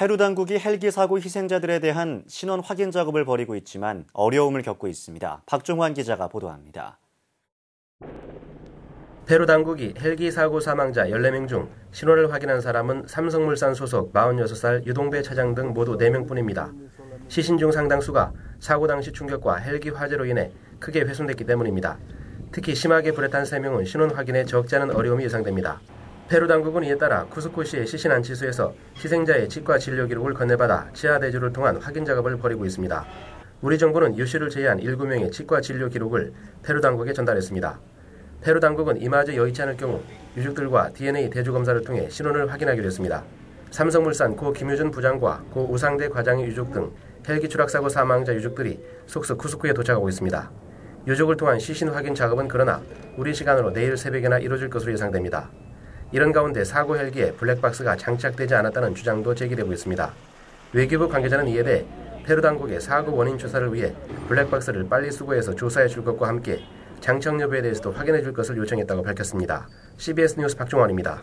페루 당국이 헬기 사고 희생자들에 대한 신원 확인 작업을 벌이고 있지만 어려움을 겪고 있습니다. 박종환 기자가 보도합니다. 페루 당국이 헬기 사고 사망자 14명 중 신원을 확인한 사람은 삼성물산 소속 46살 유동배 차장 등 모두 4명뿐입니다. 시신 중 상당수가 사고 당시 충격과 헬기 화재로 인해 크게 훼손됐기 때문입니다. 특히 심하게 불에 탄 3명은 신원 확인에 적지 않은 어려움이 예상됩니다. 페루 당국은 이에 따라 쿠스코시의 시신 안치소에서 희생자의 치과 진료 기록을 건네받아 치아 대조를 통한 확인 작업을 벌이고 있습니다. 우리 정부는 유 씨를 제외한 7명의 치과 진료 기록을 페루 당국에 전달했습니다. 페루 당국은 이마저 여의치 않을 경우 유족들과 DNA 대조 검사를 통해 신원을 확인하기로 했습니다. 삼성물산 고 김유준 부장과 고 우상대 과장의 유족 등 헬기 추락사고 사망자 유족들이 속속 쿠스코에 도착하고 있습니다. 유족을 통한 시신 확인 작업은 그러나 우리 시간으로 내일 새벽에나 이뤄질 것으로 예상됩니다. 이런 가운데 사고 헬기에 블랙박스가 장착되지 않았다는 주장도 제기되고 있습니다. 외교부 관계자는 이에 대해 페루 당국의 사고 원인 조사를 위해 블랙박스를 빨리 수거해서 조사해 줄 것과 함께 장착 여부에 대해서도 확인해 줄 것을 요청했다고 밝혔습니다. CBS 뉴스 박종원입니다.